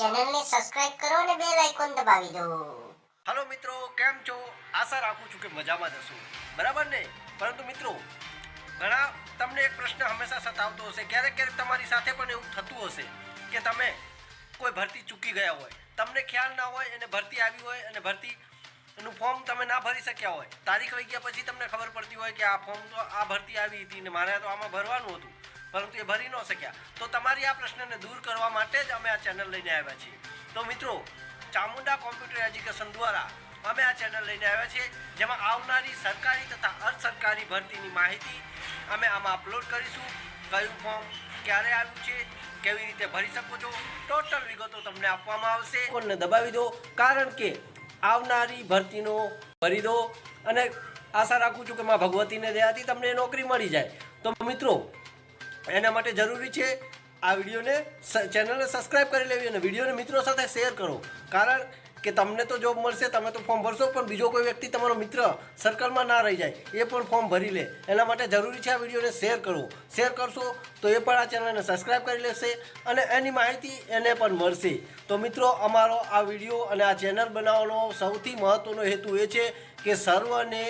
ચેનલને સબસ્ક્રાઇબ કરો અને બેલ આઇકોન દબાવી દો. હેલો મિત્રો, કેમ છો? આશા રાખું છું કે મજામાં જશો બરાબર ને? પરંતુ મિત્રો, ઘણા તમને એક પ્રશ્ન હંમેશા સતાવતો હશે. ક્યારેક ક્યારેક તમારી સાથે પણ એવું થતું હશે કે તમે કોઈ ભરતી ચૂકી ગયા હોય. તમને ખ્યાલ ના હોય અને ભરતી આવી હોય અને ભરતી નું ફોર્મ તમે ના ભરી શક્યા હોય. તારીખ વહી ગયા પછી તમને ખબર પડતી હોય કે આ ફોર્મ તો આ ભરતી આવી હતી ને મારે તો આમાં ભરવાનું હતું. પરંતુ એ ભરી ન શક્યા. તો તમારી આ પ્રશ્નને દૂર કરવા માટે જ અમે આ ચેનલ લઈને આવ્યા છીએ. તો મિત્રો, ચામુંડા કોમ્પ્યુટર એજ્યુકેશન દ્વારા અમે આ ચેનલ લઈને આવ્યા છીએ, જેમાં આવનારી સરકારી તથા અર્ધ સરકારી ભરતીની માહિતી અમે આમાં અપલોડ કરીશું. કયું ફોર્મ ક્યારે આવ્યું છે, કેવી રીતે ભરી શકો છો ટોટલ વિગતો તમને આપવામાં આવશે. કોને દબાવી દો, કારણ કે આવનારી ભરતીનો ભરી દો. અને આશા રાખું છું કે માં ભગવતીને દયાથી તમને નોકરી મળી જાય. તો મિત્રો એના માટે જરૂરી છે આ વિડીયોને ચેનલને સબસ્ક્રાઈબ કરી લેવી અને વિડીયોને મિત્રો સાથે શેર કરો. કારણ કે તમને તો જોબ મળશે, તમે તો ફોર્મ ભરશો, પણ બીજો કોઈ વ્યક્તિ તમારો મિત્ર સર્કલમાં ના રહી જાય, એ પણ ફોર્મ ભરી લે. એના માટે જરૂરી છે આ વિડીયોને શેર કરવો. શેર કરશો તો એ પણ આ ચેનલને સબસ્ક્રાઈબ કરી લેશે અને એની માહિતી એને પણ મળશે. તો મિત્રો, અમારો આ વીડિયો અને આ ચેનલ બનાવવાનો સૌથી મહત્ત્વનો હેતુ એ છે કે સર્વને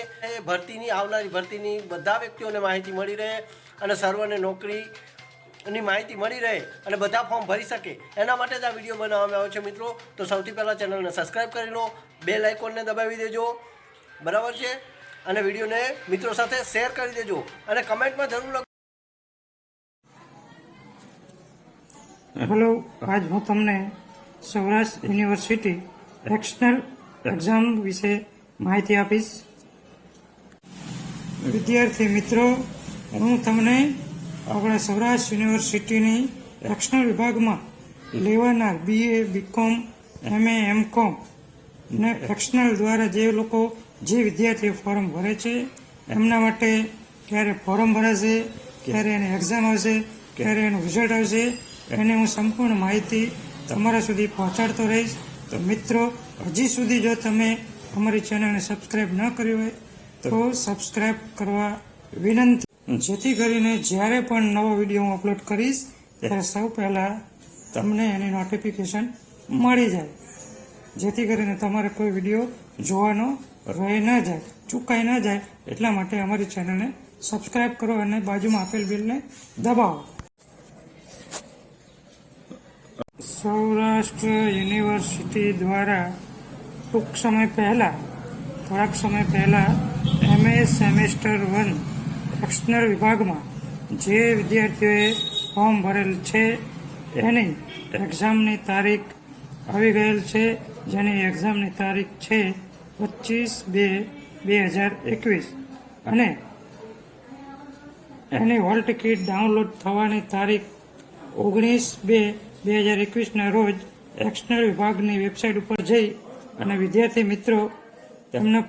ભરતીની, આવનારી ભરતીની બધા વ્યક્તિઓને માહિતી મળી રહે અને સર્વને નોકરી ની માહિતી મળી રહે અને બધા ફોર્મ ભરી શકે. એના માટે જ આ વીડિયો બનાવવામાં આવ્યો છે મિત્રો. તો સૌથી પહેલાં ચેનલને સબસ્ક્રાઈબ કરી લો. બે લાઇકોનને દબાવી દેજો. બરાબર છે? અને વિડીયોને મિત્રો સાથે શેર કરી દેજો. અને કમેન્ટમાં જરૂર લખો. હેલો, આજ હું તમને સૌરાષ્ટ્ર યુનિવર્સિટી એક્સટર્નલ એક્ઝામ વિશે માહિતી આપીશ. વિદ્યાર્થી મિત્રો, હું તમને આપણા સૌરાષ્ટ્ર યુનિવર્સિટીની એક્શનલ વિભાગમાં લેવાનાર બીએ બીકોમ એમએ એમકોમ ને એક્શનલ દ્વારા જે લોકો, જે વિદ્યાર્થીઓ ફોર્મ ભરે છે, એમના માટે ક્યારે ફોર્મ ભરાશે, ક્યારે એની એક્ઝામ આવશે, ક્યારે એનું રિઝલ્ટ આવશે, એની હું સંપૂર્ણ માહિતી તમારા સુધી પહોંચાડતો રહીશ. તો મિત્રો, હજી સુધી જો તમે અમારી ચેનલને સબસ્ક્રાઈબ ન કરી હોય, તો સબસ્ક્રાઈબ કરવા વિનંતી. જેથી કરીને જ્યારે પણ નવો વીડિયો હું અપલોડ કરીશ ત્યારે સૌ પહેલાં તમને એની નોટિફિકેશન મળી જાય. જેથી કરીને તમારે કોઈ વીડિયો જોવાનો રહી ન જાય ચૂકાઈ ન જાય એટલા માટે અમારી ચેનલને સબસ્ક્રાઈબ કરો અને બાજુમાં આપેલ બિલને દબાવો. સૌરાષ્ટ્ર યુનિવર્સિટી દ્વારા ટૂંક સમય પહેલાં થોડાક સમય પહેલાં એમએ સેમેસ્ટર વન એક્સટર્નલ વિભાગમાં જે વિદ્યાર્થીઓએ ફોર્મ ભરેલ છે એની એક્ઝામની તારીખ આવી ગયેલ છે, જેની એક્ઝામની તારીખ છે પચીસ બે બે હજાર એકવીસ. અને એની હોલ ટિકિટ ડાઉનલોડ થવાની તારીખ ઓગણીસ બે બે હજાર એકવીસના રોજ એક્સટર્નલ વિભાગની વેબસાઇટ ઉપર જઈ અને વિદ્યાર્થી મિત્રો તેમને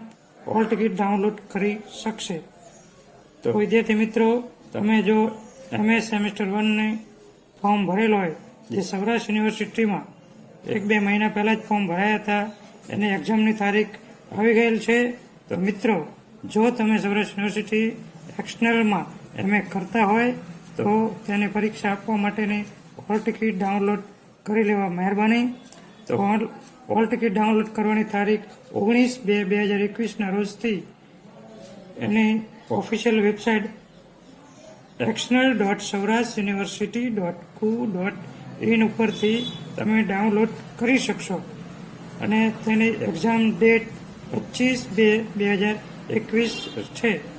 હોલ ટિકિટ ડાઉનલોડ કરી શકશે. તો વિદ્યાર્થી મિત્રો તમે જો એમએ સેમેસ્ટર વનની ફોર્મ ભરેલો હોય જે સૌરાષ્ટ્ર યુનિવર્સિટીમાં એક બે મહિના પહેલાં જ ફોર્મ ભરાયા હતા એની એક્ઝામની તારીખ આવી ગયેલ છે. તો મિત્રો જો તમે સૌરાષ્ટ્ર યુનિવર્સિટી એક્સટર્નલમાં એમએ કરતા હોય તો તેની પરીક્ષા આપવા માટેની હોલ ટિકિટ ડાઉનલોડ કરી લેવા મહેરબાની. તો હોલ હોલ ટિકિટ ડાઉનલોડ કરવાની તારીખ ઓગણીસ બે બે હજાર એકવીસના રોજથી એની official website external dot Saurashtra university dot કુ ડોટ ઇન ઉપરથી તમે ડાઉનલોડ કરી શકશો. અને તેની એક્ઝામ ડેટ પચીસ બે બે હજાર એકવીસ છે.